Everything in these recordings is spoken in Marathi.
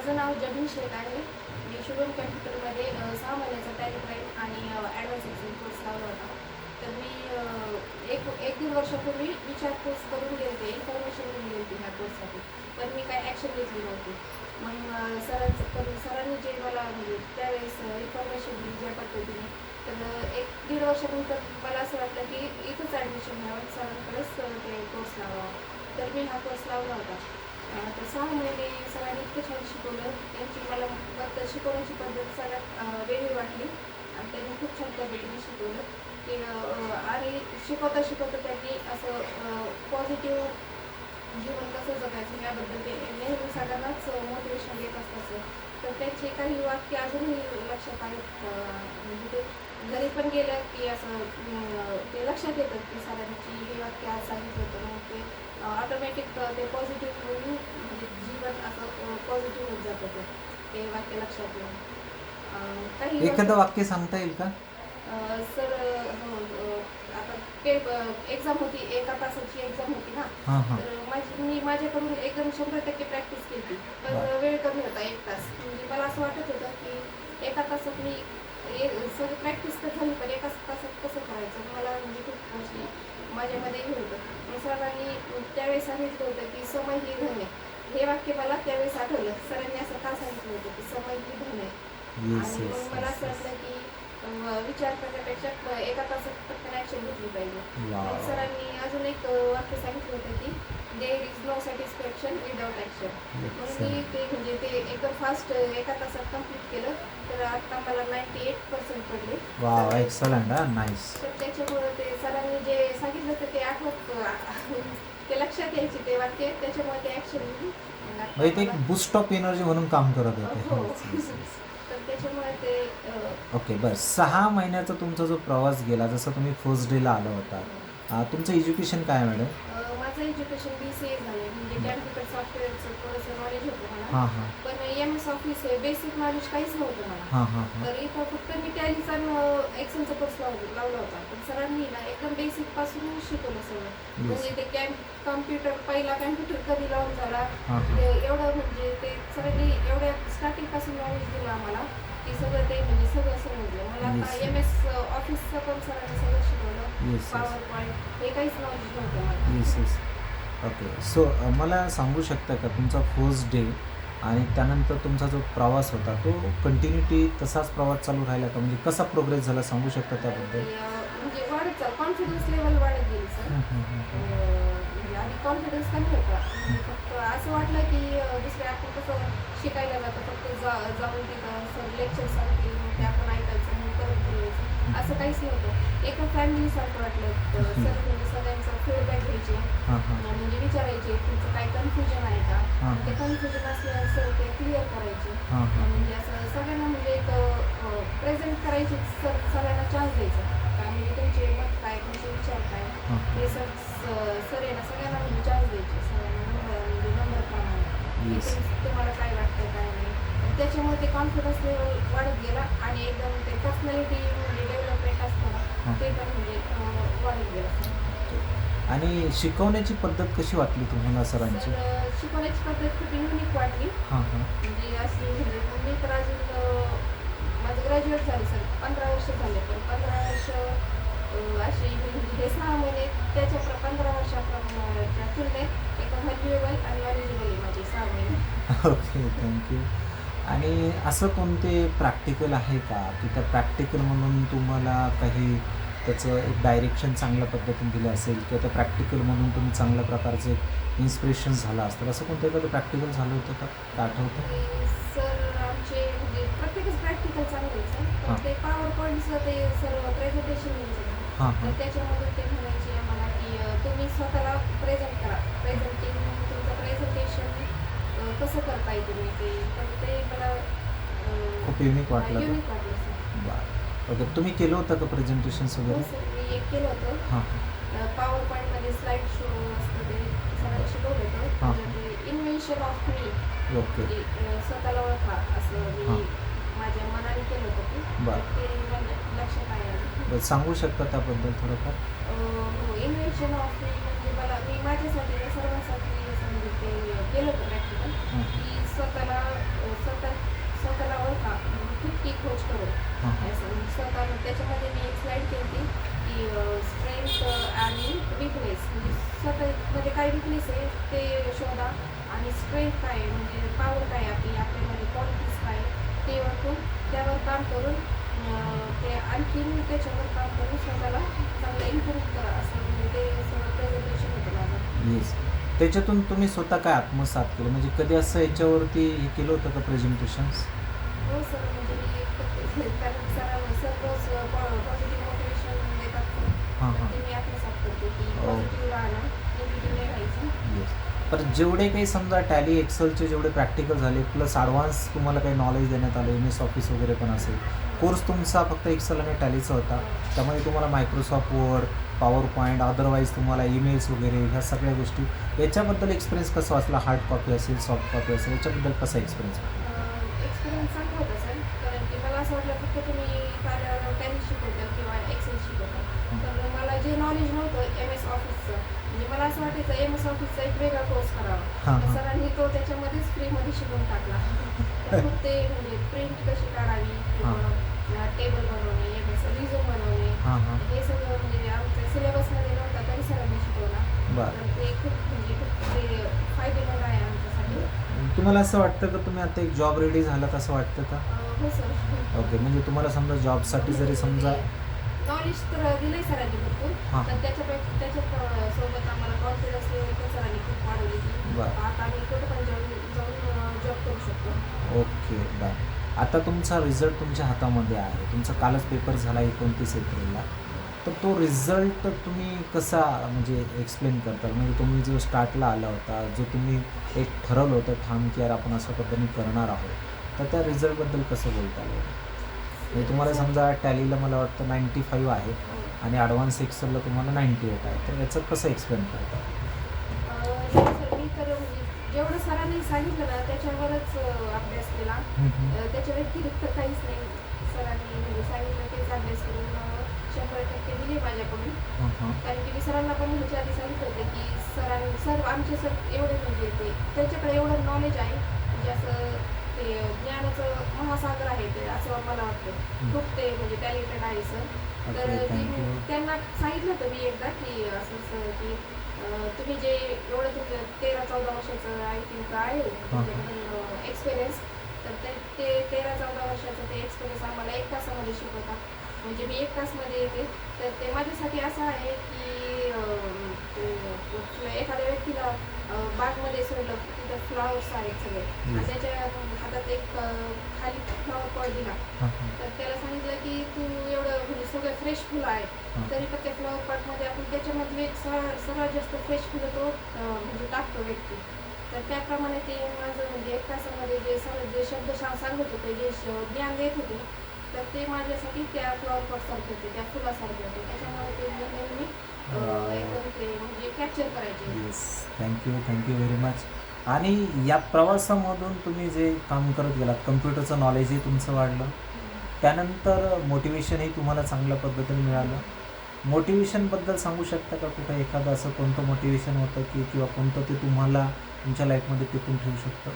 माझं नाव जबीन शेख आहे. मी शुभम कॅम्प्युटरमध्ये सहा महिन्याचा टॅलिप्राईम आणि ॲडव्हान्स एक्झाम कोर्स लावला होता. तर मी एक एक दीड वर्षापूर्वी विचार कोर्स करून गेले इन्फॉर्मेशन घेऊन गेली ह्या कोर्ससाठी पण मी काय ॲक्शन घेतली नव्हती. मग सरांचं पण सरांनी जे मला म्हणजे त्यावेळेस इन्फॉर्मेशन दिली ज्या पद्धतीने तर एक दीड वर्षानंतर मला असं वाटलं की इथंच ॲडमिशन घ्यावं सरांकडेच ते कोर्स लावावा. तर मी हा कोर्स लावला होता. तर सहा महिने सरांनी इतकं छान शिकवलं. त्यांची मला पद्धत शिकवण्याची पद्धत सगळ्यात वेगळी वाटली. आणि त्यांनी खूप छान पद्धतीने शिकवलं. की आणि शिकवता शिकवता त्यांनी असं पॉझिटिव्ह जीवन कसं जगायचं याबद्दल ते नेहमी सगळ्यांनाच मोटिवेशन देत असतात तर त्यांचे काही वाक्य अजूनही लक्षात आहेत म्हणजे ते घरी पण गेलं की असं ते लक्षात येतं की सरांची हे वाक्य आज सांगितलं होतं मग ऑटोमॅटिक ते पॉझिटिव्ह होऊन म्हणजे जीवन असं पॉझिटिव्ह होत जातं ते. ते वाक्य लक्षात येऊन. काही एखादं वाक्य सांगता येईल का? सर हो आता पे एक्झाम होती एका तासाची एक्झाम होती ना. तर माझी मी माझ्याकडून एकदम शंभर टक्के प्रॅक्टिस केली. पण. वेळ कमी होता एक तास. म्हणजे मला असं वाटत होतं की एका तासात मी सगळी प्रॅक्टिस तर झाली पण एका तासात कसं करायचं मला म्हणजे खूप अशी माझ्यामध्ये हे होतं मग सरांनी त्यावेळेस सांगितलं होतं की समय ही धन आहे. हे वाक्य मला त्यावेळेस आठवलं. सरांनी असं का सांगितलं होतं की समय ही धन आहे? आणि मग मला असं वाटलं की विचार करण्यापेक्षा एका तासात पटकन ॲक्शन घेतली पाहिजे. सरांनी अजून एक वाक्य सांगितलं होतं की there is no satisfaction without action मग मी ते म्हणजे ते एकदम फास्ट एका तासात कंप्लीट केलं. तर आता मला नाईन्टी एट पर्सेंट पडले तर- तर त्याच्यामुळं ते सरांनी जे सांगितलं होतं ते आठवत ते लक्षात यायचे ते वाक्य त्याच्यामुळे ते ॲक्शन म्हणजे ते एक बुस्ट ऑफ एनर्जी म्हणून काम करत हो. होते. तर त्याच्यामुळे ते ओके बस सहा महिन्याचा तुमचा जो प्रवास गेला जसं तुम्ही फर्स्ट डेला आला होता तुमचं एज्युकेशन काय मॅडम माझं एज्युकेशन बी सी ए झालं म्हणजे कॅम्प्युटर सॉफ्टवेअरचं थोडंसं नॉलेज होतं मला. हां हां. ऑफिस आहे बेसिक नॉलेज काहीच नव्हतं मला. हां हां हां. तर इथं फक्त मी टॅलीचा एक्सेलचा कोर्स लावला होता. पण सरांनी ना एकदम बेसिकपासून शिकवलं सगळं. म्हणजे ते कॅम्प कम्प्युटर पहिला कॅम्प्युटर कधी लावून झाला? हां हां. ते एवढं म्हणजे ते सरांनी एवढ्या स्टार्टिंगपासून नॉलेज दिलं आम्हाला की सगळं ते म्हणजे सगळं समजलं. मला आता Yes. एम एस ऑफिसचं पण सरांनी सगळं शिकवलं. येस येस पॉवर पॉईंट हे काहीच नॉलेज नव्हतं मला. येस येस ओके सो मला सांगू शकता का तुमचा फर्स्ट डे आणि त्यानंतर तुमचा जो प्रवास होता तो कंटिन्युटी तसाच प्रवास चालू राहिला का? म्हणजे कसा प्रोग्रेस झाला सांगू शकता त्याबद्दल? म्हणजे वाढत कॉन्फिडन्स लेवल वाढत गेली सर. म्हणजे आधी कॉन्फिडन्स कमी होता. फक्त असं वाटलं की दुसरे आपण कसं शिकायला जातो. फक्त जा जाऊन तिथं सर लेक्चर सांगतील मग ते आपण ऐकायचं मग परत घरी यायचं असं काहीच नव्हतं. एका फॅमिलीसारखं वाटलं सर म्हणजे सगळ्यांचा फीडबॅक घ्यायचे हां हां म्हणजे विचारायचे तुमचं काय कन्फ्युजन आहे का हां ते कन्फ्युजन असल्यावर सर ते क्लिअर करायचे. म्हणजे असं सगळ्यांना म्हणजे एक प्रेझेंट करायचे सर सगळ्यांना चान्स द्यायचा. काय म्हणजे तुमचे मत काय तुमचे विचार काय हां सर सर आहे ना सगळ्यांना म्हणजे चान्स द्यायचे. सगळ्यांना नंबर म्हणजे नंबर प्रमाणे. Yes. तुम- तुम्हाला काय वाटतं काय नाही. त्याच्यामुळे ते कॉन्फिडन्स लेवल वाढत गेला. आणि एकदम ते पर्सनॅलिटी म्हणजे डेव्हलपमेंट असतं ना हां. ते पण म्हणजे अं, वाढत गेलं आणि शिकवण्याची पद्धत कशी वाटली तुम्हाला सरांची? शिकवण्याची पद्धत खूप युनिक वाटली. हां हां. म्हणजे अशी म्हणजे मी तर अजून माझं ग्रॅज्युएट झाले सर पंधरा वर्ष झाले. पण पंधरा वर्ष अशी म्हणजे हे सहा महिने त्याच्या प्र- पंधरा वर्षाच्या तुलनेत एकदम व्हॅल्युएबल आणि नॉलेजेबल आहे माझे सहा महिने. ओके थँक्यू आणि असं कोणते प्रॅक्टिकल आहे का? की त्या प्रॅक्टिकल म्हणून तुम्हाला काही त्याचं एक डायरेक्शन चांगल्या पद्धतीने दिलं असेल किंवा त्या प्रॅक्टिकल म्हणून तुम्ही चांगल्या प्रकारचे इन्स्पिरेशन झालं असतं असं कोणतं एखादं प्रॅक्टिकल झालं होतं का? का आठवतं? सर आमचे म्हणजे प्रत्येकच प्रॅक्टिकल चांगले हां. पण ते पॉवर पॉईंटचं ते सर प्रेझेंटेशन हां तर हां. त्याच्यामध्ये ते म्हणायचे आम्हाला की अ, तुम्ही स्वतःला प्रेझेंट करा. प्रेझेंटिंग तुमचं प्रेझेंटेशन कसं करता येईल तुम्ही ते? ते मला खूप युनिक वाटलं युनिक वाटलं सर. बरं. ओके तुम्ही केलं होतं का प्रेझेंटेशन्स हो वगैरे सर मी एक केलं होतं हां पॉवर पॉईंटमध्ये स्लाईड शो असतं ते सरांनी शिकवलं हां. होतं ते इन्व्हेन्शन ऑफ मी ओके म्हणजे अ, स्वतःला ओळखा असं हां. मी माझ्या मनाने केलं होतं ते बरं. तर ते माझ्या लक्षात आहे अजून. बरं, सांगू शकता त्याबद्दल थोडंफार हो इन्व्हेन्शन ऑफ म्हणजे मला मी माझ्यासाठी येस त्याच्यातून तुम्ही स्वतः काय आत्मसात केलं? म्हणजे कधी असं याच्यावरती हे केलं होतं का हो सर म्हणजे मी एक- कारण सर सर रोज पॉझिटिव्ह मोटिवेशन देतात सर. हां हां. ते मी आत्मसात करते की. पॉझिटिव्ह राहणं निगेटिव्ह नाही राहायचं येस तर जेवढे काही समजा टॅली एक्सेलचे जेवढे प्रॅक्टिकल झाले प्लस ॲडव्हान्स तुम्हाला काही नॉलेज देण्यात आलं एम एस ऑफिस वगैरे पण असेल कोर्स तुमचा फक्त एक्सेल आणि टॅलीचा होता. त्यामध्ये तुम्हाला Microsoft Word PowerPoint otherwise तुम्हाला ईमेल्स वगैरे ह्या सगळ्या गोष्टी. याच्याबद्दल एक्सपिरियन्स कसा असला हार्ड कॉपी असेल सॉफ्ट कॉपी असेल याच्याबद्दल कसा एक्सपिरियन्स एक्सपिरियन्स चांगला होता सर कारण की मला असं वाटलं फक्त तुम्ही कार्यावर टॅली शिकवता किंवा एक्सेल शिकवता तर मला जे नॉलेज नव्हतं एम एस ऑफिसचं म्हणजे मला असं वाटायचं एम एस ऑफिसचा एक वेगळा कोर्स हां, करावा हां. सरांनी तो त्याच्यामध्येच फ्रीमध्ये शिकवून टाकला. खूप ते म्हणजे प्रिंट कशी काढावी किंवा टेबल बनवणे एम एस रिझ्यूम बनवणे हां हां. हे सगळं म्हणजे आमच्या सिलेबसमध्ये नव्हता तरी सरांनी शिकवला. तर ते खूप म्हणजे खूप ते फायदेमंद आहे आमच्यासाठी. तुम्हाला असं वाटतं का तुम्ही आता एक जॉब रेडी झालात असं वाटतं का? अं, हो सर. ओके म्हणजे तुम्हाला समजा जॉबसाठी जरी समजा नॉलेज तर दिलंय सरांनी भरपूर. हां. अं, सोबत आम्हाला कॉन्फिडन्स लेवल पण सरांनी खूप वाढवली की बरं. आता आम्ही कुठं पण जाऊन जाऊन जॉब करू शकतो. ओके बाय आता तुमचा रिझल्ट तुमच्या हातामध्ये आहे. तुमचा कालच पेपर झाला एकोणतीस एप्रिलला. तर तो रिझल्ट तुम्ही कसा म्हणजे एक्सप्लेन करता म्हणजे तुम्ही जो स्टार्टला आला होता जो तुम्ही एक ठरवलं होतं ठाम की यार आपण अशा पद्धतीने करणार आहोत. तर त्या रिझल्टबद्दल कसं बोलता येईल म्हणजे तुम्हाला समजा टॅलीला मला वाटतं नाईंटी फाईव्ह आहे आणि ॲडव्हान्स एक्सेलला तुम्हाला नाईंटी एट आहे. तर याचं कसं एक्सप्लेन करता? जेवढं सरांनी सांगितलं ना त्याच्यावरच अभ्यास केला. त्याच्या व्यतिरिक्त काहीच नाही सरांनी म्हणजे सांगितलं तेच अभ्यास करून शंभर टक्के दिले माझ्याकडून. कारण की मी सरांना पण ह्याच्या आधी सांगितलं होतं की सरां सर आमचे सर एवढे म्हणजे ते त्यांच्याकडे एवढं नॉलेज आहे. म्हणजे असं ते ज्ञानाचं महासागर आहे ते असं मला वाटतं. खूप ते म्हणजे टॅलेंटेड आहे सर तर त्यांना सांगितलं होतं मी एकदा की असं की तुम्ही जे एवढं तुमचं तेरा चौदा वर्षाचं आय थिंक आहे तुमच्याकडून एक्सपिरियन्स तर ते ते तेरा चौदा वर्षाचं ते एक्सपिरियन्स आम्हाला एक तासामध्ये शिकवतात म्हणजे मी एक तासमध्ये येते. तर ते माझ्यासाठी असं आहे की एखाद्या व्यक्तीला बागमध्ये सोडलं तिथं फ्लॉवर्स आहेत सगळे. आणि त्याच्या हातात एक खाली फ्लॉवर पॉट दिला. तर त्याला सांगितलं की तू एवढं म्हणजे सगळं फ्रेश फुलं हा. आहेत तरी पण त्या फ्लॉवर पॉटमध्ये आपण त्याच्यामधले सर्वात जास्त फ्रेश फुलं तो म्हणजे टाकतो व्यक्ती. तर त्याप्रमाणे ते माझं म्हणजे एक तासामध्ये जे सर्व जे शब्द सांगत होते जे ज्ञान देत होते तर ते माझ्यासाठी त्या फ्लॉवर पॉटसारखे होते त्या फुलासारखे होते. त्याच्यामुळे ते मी नेहमी अं, एकदम ते म्हणजे कॅप्चर करायचे. Yes thank you thank you very much आणि या प्रवासामधून तुम्ही जे काम करत गेलात कम्प्युटरचं नॉलेजही तुमचं वाढलं. त्यानंतर मोटिवेशनही तुम्हाला चांगल्या पद्धतीने मिळालं. मोटिवेशनबद्दल सांगू शकता का? कुठं एखादं असं कोणतं मोटिवेशन होतं की किंवा कोणतं ते तुम्हाला तुमच्या लाईफमध्ये टिकून ठेवू शकतं?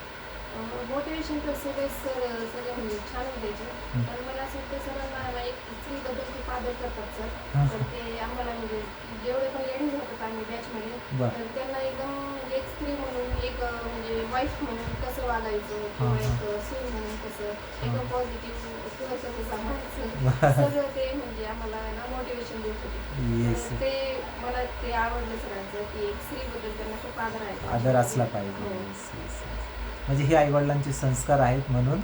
मोटिवेशन तर सगळे सर सगळे म्हणजे छान द्यायचे हं. तर मला असं वाटतं सरांना ना एक स्त्रीबद्दल खूप आदर करतात सर हां. तर ते आम्हाला म्हणजे जेवढे पण लेडीज होतात आम्ही बॅचमध्ये तर त्यांना एकदम म्हणजे एक स्त्री म्हणून एक म्हणजे वाईफ म्हणून कसं वागायचं किंवा हां, हां. एक सून म्हणून कसं एकदम पॉझिटिव्ह किंवा कसं बरं. सगळं ते म्हणजे आम्हाला ना मोटिवेशन देत होते. ते मला ते आवडलं सरांचं की एक स्त्रीबद्दल त्यांना खूप आदर आहे. आदर असला पाहिजे. हो. म्हणजे हे आईवडिलांचे संस्कार आहेत म्हणून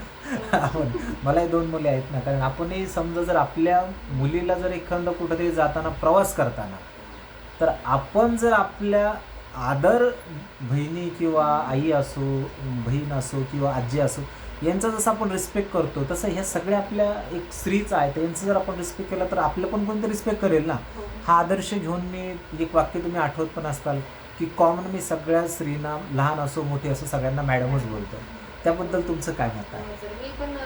आपण मलाही दोन मुली आहेत ना कारण आपणही समजा जर आपल्या मुलीला जर एखादं कुठेतरी जाताना प्रवास करताना तर आपण जर आपल्या आदर बहिणी किंवा आई असो बहीण असो किंवा आजी असो यांचा जसं आपण रिस्पेक्ट करतो तसं ह्या सगळ्या आपल्या एक स्त्रीच आहे तर यांचं जर आपण रिस्पेक्ट केला तर आपलं पण कोणतं रिस्पेक्ट करेल ना हो. हा आदर्श घेऊन मी एक वाक्य तुम्ही आठवत पण असताल की कॉमन मी सगळ्या स्त्रीना लहान असो मोठी असो सगळ्यांना मॅडमच बोलतो. त्याबद्दल तुमचं काय मत आहे? हो मी पण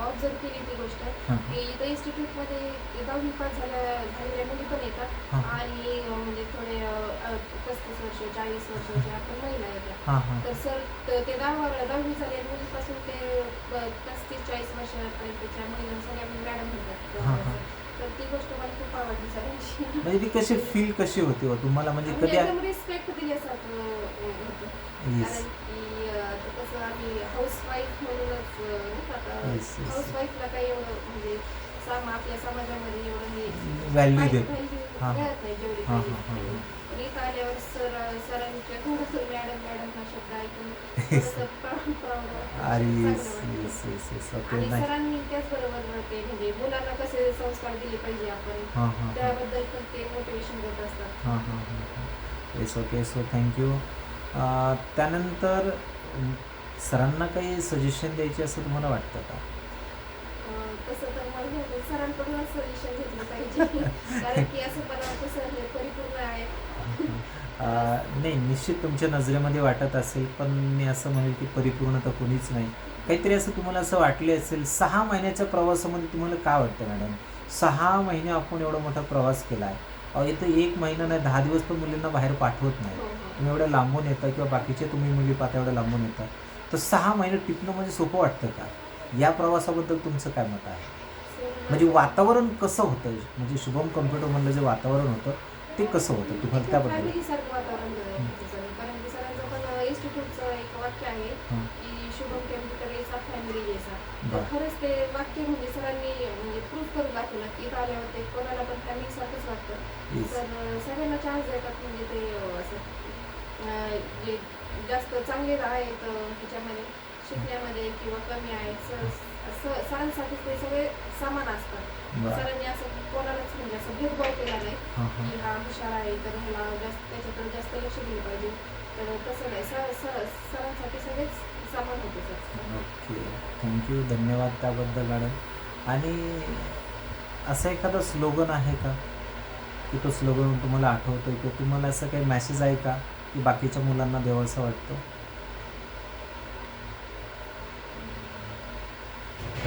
ऑब्झर्व केली ती गोष्ट. की इथं इन्स्टिट्यूटमध्ये दहावी पास झाल्या झालेल्या मुली पण येतात. आणि म्हणजे थोडे पस्तीस वर्ष चाळीस वर्षाच्या पण महिला येतात तर सर त- दहावा दहावी झालेल्या मुलीपासून ते पस्तीस चाळीस वर्षापर्यंतच्या महिला सगळ्या मॅडम हां. तर ती गोष्ट मला खूप आवडली म्हणजे ती कशी फील कशी होती हो तुम्हाला म्हणजे म्हणजे कधी एकदम रिस्पेक्ट दिल्यासारखं होतं Yes. कारण की अं, आता कसं आम्ही हाऊस वाईफ म्हणूनच अं, नाही का आता Yes, yes. हाऊस वाईफला काही एवढं म्हणजे साम आपल्या समाजामध्ये एवढं व्हॅल्यू देत. आल्यावर सर सरांच्या थोडंसं मॅडम मॅडम हा शब्द ऐकून सरांनी त्याचबरोबर ते म्हणजे मुलांना कसे संस्कार दिले पाहिजे आपण त्याबद्दल पण ते मोटिवेशन देत असतात. येस ओके सो थँक्यू त्यानंतर सरांना काही सजेशन द्यायचे असं तुम्हाला वाटतं का? तसं तर सरांकडूनच सजेशन घेतलं पाहिजे. कारण की असं कसं हे परिपूर्ण आहे. नाही निश्चित तुमच्या नजरेमध्ये वाटत असेल पण मी असं म्हणेल की परिपूर्ण तर कोणीच नाही. काहीतरी असं तुम्हाला असं वाटले असेल सहा महिन्याच्या प्रवासामध्ये तुम्हाला काय वाटतं मॅडम? सहा महिने आपण एवढा मोठा प्रवास केला आहे. इथं एक महिना नाही दहा दिवस पण मुलींना बाहेर पाठवत नाही. हो, हो. तुम्ही एवढ्या लांबून येता किंवा बाकीचे तुम्ही मुली पाहता एवढ्या लांबून येता. तर सहा महिने टिकणं म्हणजे सोपं वाटतं का? या प्रवासाबद्दल तुमचं काय मत आहे? म्हणजे वातावरण कसं होतं? म्हणजे शुभम कम्प्युटरमधलं जे वातावरण होतं ते कसं होतं? तुम्हाला त्याबद्दल कॅम्प्युटर तर बरं. खरंच ते वाक्य म्हणजे सरांनी म्हणजे प्रूफ करून दाखवलं की इथं आल्यावर ते कोणाला पण फॅमिली सारखंच वाटतं. तर सगळ्यांना चान्स देतात म्हणजे ते असं जे जास्त चांगले आहेत अं, ह्याच्यामध्ये. शिकण्यामध्ये किंवा कमी स- सरांसाठी ते सगळे समान असतात. सरांनी असं कोणालाच म्हणजे असं भेदभाव केला नाही की हा हुशार आहे तर ह्याला जास्त त्याच्याकडे जास्त लक्ष दिलं पाहिजे. तर तसं नाही. सर सर सरांसाठी सगळेच समान होते सर. ओके. थँक्यू धन्यवाद त्याबद्दल मॅडम आणि असं एखादं स्लोगन आहे का? की तो स्लोगन तुम्हाला आठवतो किंवा तुम्हाला असं काही मॅसेज आहे का? की बाकीच्या मुलांना असं वाटतं?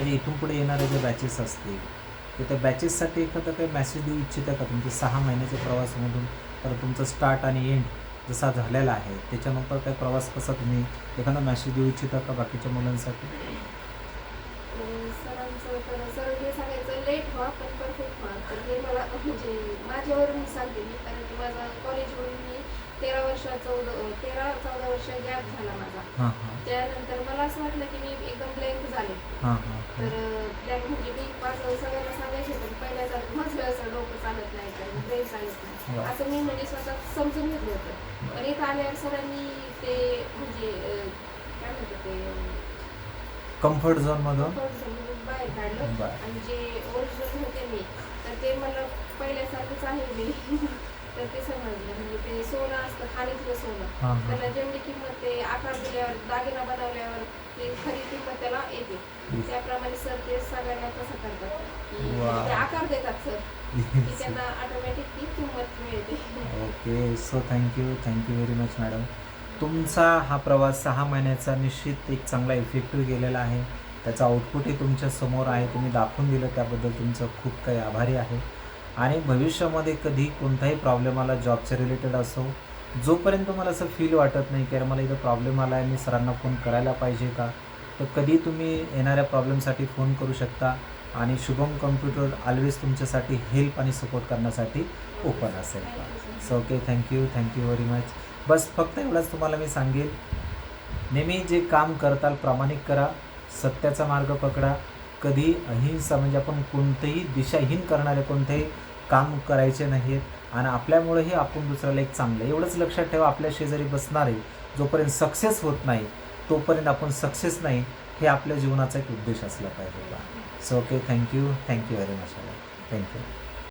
म्हणजे इथून पुढे येणारे जे बॅचेस असतील तर त्या बॅचेससाठी एखादा काही मॅसेज देऊ इच्छिता का? तुमच्या सहा महिन्याच्या प्रवासामधून तर तुमचं स्टार्ट आणि एंड जसा झालेला आहे त्याच्यानंतर काय प्रवास कसा तुम्ही एखादा मॅसेज देऊ इच्छिता का बाकीच्या मुलांसाठी? तर सरांचं तर सर सांगायचं लेट व्हा पण परफेक्ट व्हा. तर मला माझ्यावरून सांगते मी कारण की माझा कॉलेजवरून मी तेरा वर्ष चौदा तेरा चौदा वर्ष गॅप झाला माझा. त्यानंतर मला असं वाटलं की मी एकदम ब्लँक झाले. तर ब्लँक म्हणजे मी माझं सगळ्यांना सांगायचे पण पहिल्यासारखं माझं असं डोकं चालत नाही तर नाही. बरं. असं मी म्हणजे स्वतः समजून घेतलं होतं. पण इथं आल्यावर सरांनी ते म्हणजे काय म्हणतात ते कम्फर्ट zone मधून? बाहेर काढलं. आणि जे ओरिजिनल होते मी तर ते मला पहिल्यासारखंच आहे. मी तर ते समजलं. म्हणजे ते सोनं असतं खाणीतलं सोनं. त्याला जेवढी किंमत ते आकार दिल्यावर दागिना बनवल्यावर ते खरी किंमत त्याला येते. त्याप्रमाणे सर ते सगळ्यांना तसं करतात. की आकार देतात सर. की त्यांना ऑटोमॅटिक ती किंमत मिळते. Okay so thank you thank you very much madam तुमचा हा प्रवास सहा महिन्याचा निश्चित एक चांगला इफेक्टिव्ह गेलेला आहे. त्याचा आउटपुटही तुमच्यासमोर आहे. तुम्ही दाखवून दिलं त्याबद्दल तुमचं खूप काही आभारी आहे. आणि भविष्यामध्ये कधी कोणताही प्रॉब्लेम आला जॉबच्या रिलेटेड असो जोपर्यंत मला असं फील वाटत नाही की अरे मला इथं प्रॉब्लेम आला आहे मी सरांना फोन करायला पाहिजे का? तर कधी तुम्ही येणाऱ्या प्रॉब्लेमसाठी फोन करू शकता आणि शुभम कम्प्युटर ऑलवेज तुमच्यासाठी हेल्प आणि सपोर्ट करण्यासाठी ओपन असेल. So okay thank you thank you very much बस फक्त एवढंच तुम्हाला मी सांगेल. नेहमी जे काम करताल प्रामाणिक करा सत्याचा मार्ग पकडा. कधी अहिंसा म्हणजे आपण कोणतेही दिशाहीन करणारे कोणतेही काम करायचे नाही आहेत आणि आपल्यामुळेही आपण दुसऱ्याला एक चांगलं एवढंच लक्षात ठेवा आपल्या शेजारी बसणारे जोपर्यंत सक्सेस होत नाही तोपर्यंत आपण सक्सेस नाही हे आपल्या जीवनाचा एक उद्देश असला पाहिजे so okay thank you thank you very much thank you